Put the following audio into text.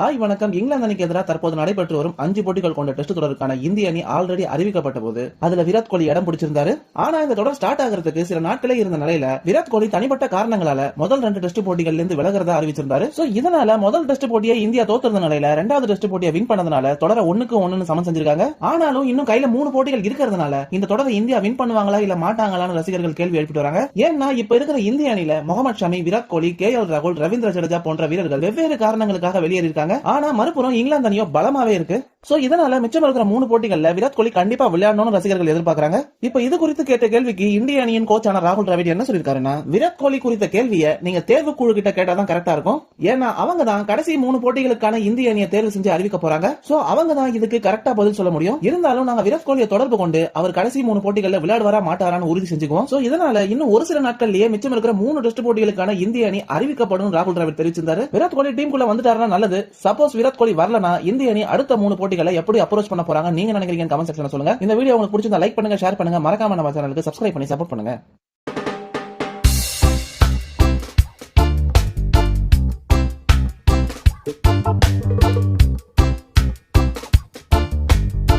Hi வணக்கம். இங்கிலாந்து அணிக்கு எதிராக தற்போது நடைபெற்று வரும் அஞ்சு போட்டிகள் கொண்ட டெஸ்ட் தொடருக்கான இந்திய அணி ஆல்ரெடி அறிவிக்கப்பட்ட போது அதுல விராட் கோலி இடம் பிடிச்சிருந்தாரு. ஆனா இந்த தொடர் ஸ்டார்ட் ஆகிறதுக்கு சில நாட்களே இருந்த நிலையில விராட் கோலி தனிப்பட்ட காரணங்களால முதல் ரெண்டு டெஸ்ட் போட்டிகள்ல இருந்து விலகிறதா அறிவிச்சிருந்தாரு. சோ இதனால முதல் டெஸ்ட் போட்டியை இந்தியா தோத்திருந்த நிலையில ரெண்டாவது டெஸ்ட் போட்டியை வின் பண்ணதுனால தொடர ஒண்ணுக்கு ஒன்னு சமன் செஞ்சிருக்காங்க. ஆனாலும் இன்னும் கையில மூணு போட்டிகள் இருக்கிறதுனால இந்த தொடரை இந்தியா வின் பண்ணுவாங்களா இல்ல மாட்டாங்களான்னு ரசிகர்கள் கேள்வி எழுப்பிட்டு வராங்க. ஏன்னா இப்ப இருக்கிற இந்திய அணியில முகமது ஷமி விராட் கோலி கே எல் ராகுல் ரவீந்திர ஜடேஜா போன்ற வீரர்கள் வெவ்வேறு காரணங்களுக்காக வெளியேறியிருக்காங்க. ஆனா மறுபுறம் இங்கிலாந்து அணியோ பலமாவே இருக்கு. சோ இதனால மிச்சம் இருக்கிற மூணு போட்டிகள்ல விராட் கோலி கண்டிப்பா விளையாடணும்னு ரசிகர்கள் எதிர்பார்க்கறாங்க. இப்ப இது குறித்து கேட்ட கேள்விக்கு இந்திய அணியின் கோச்சான ராகுல் டிராவிட் என்ன சொல்லிருக்காருன்னா விராட் கோலி குறித்த கேள்வியை நீங்க தேர்வு குழு கிட்ட கேட்டாதான் கரெக்டா இருக்கும். ஏன்னா அவங்க தான் கடைசி மூணு போட்டிகளுக்கான இந்திய அணியை தேர்வு செஞ்சு அறிவிக்க போறாங்க. சோ அவங்க தான் இதுக்கு கரெக்டா பதில் சொல்ல முடியும். இருந்தாலும் நாங்க விராட் கோலியை தொடர்பு கொண்டு அவர் கடைசி மூணு போட்டிகள்ல விளையாடுவாரா மாட்டாரான்னு உறுதி செஞ்சுக்குவோம். சோ இதனால இன்னும் ஒரு சில நாட்கள்லயே மிச்சம் இருக்கிற மூணு டெஸ்ட் போட்டிகளுக்கான இந்திய அணி அறிவிக்கப்படும் ராகுல் டிராவிட் தெரிவிச்சிருந்தாரு. விராட் கோலி டீம் குள்ள வந்துட்டாருன்னா நல்லது. சப்போஸ் விராட் கோலி வரலனா இந்திய அணி அடுத்த மூணு போட்டி போட்டிகளை எப்படி அப்ரோச் பண்ண போறாங்க நீங்க நினைக்கிறீங்க கமெண்ட் செக்ஷன்ல சொல்லுங்க. இந்த வீடியோ உங்களுக்கு பிடிச்சிருந்தா லைக் பண்ணுங்க ஷேர் பண்ணுங்க. மறக்காம நம்ம சேனலுக்கு சப்ஸ்கிரைப் பண்ணி சப்போர்ட் பண்ணுங்க. Thank